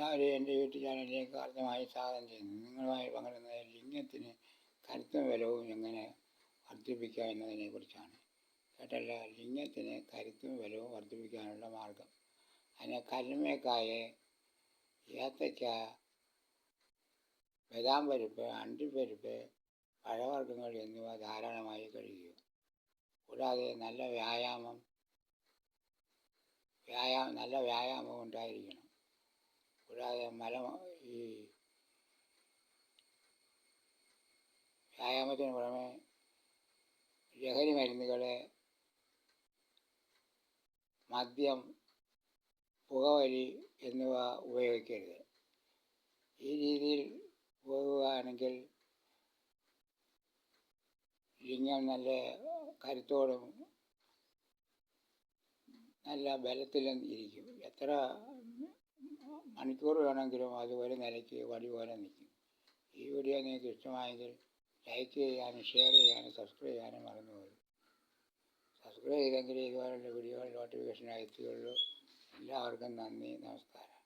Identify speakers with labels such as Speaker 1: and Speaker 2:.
Speaker 1: എല്ലാവരെയും എന്റെ യൂട്യൂബ് ചാനലിലേക്ക് അർത്ഥമായി സ്വാഗതം ചെയ്യുന്നു. നിങ്ങളുമായി പങ്കിടുന്നത് ലിംഗത്തിന് കരുത്തും ബലവും എങ്ങനെ വർദ്ധിപ്പിക്കുക എന്നതിനെ കുറിച്ചാണ് കേട്ടല്ല ലിംഗത്തിന് കരുത്തും ബലവും വർദ്ധിപ്പിക്കാനുള്ള മാർഗം. അതിന് കല്ലുമേക്കായ ഏത്തയ്ക്ക ബദാം പരിപ്പ് അണ്ടിപ്പരിപ്പ് പഴവർഗങ്ങൾ എന്നിവ ധാരാളമായി കഴിക്കുക കൂടാതെ നല്ല വ്യായാമം വ്യായാമം നല്ല വ്യായാമം ഉണ്ടായിരിക്കണം. കൂടാതെ മല ഈ വ്യായാമത്തിന് പുറമെ ലഹരി മരുന്നുകൾ മദ്യം പുകവലി എന്നിവ ഉപയോഗിക്കരുത്. ഈ രീതിയിൽ പോകുകയാണെങ്കിൽ ലിംഗം നല്ല കരുത്തോടും നല്ല ബലത്തിലും ഇരിക്കും. എത്ര മണിക്കൂർ വേണമെങ്കിലും അതുപോലെ നിലയ്ക്ക് വടി പോലെ നിൽക്കും. ഈ വീഡിയോ നിങ്ങൾക്ക് ഇഷ്ടമായെങ്കിൽ ലൈക്ക് ചെയ്യാനും ഷെയർ ചെയ്യാനും സബ്സ്ക്രൈബ് ചെയ്യാനും മറന്നു പോകും സബ്സ്ക്രൈബ് ചെയ്തെങ്കിൽ ഇതുപോലുള്ള വീഡിയോകൾ നോട്ടിഫിക്കേഷൻ അയച്ചുള്ളൂ എല്ലാവർക്കും നന്ദി നമസ്കാരം.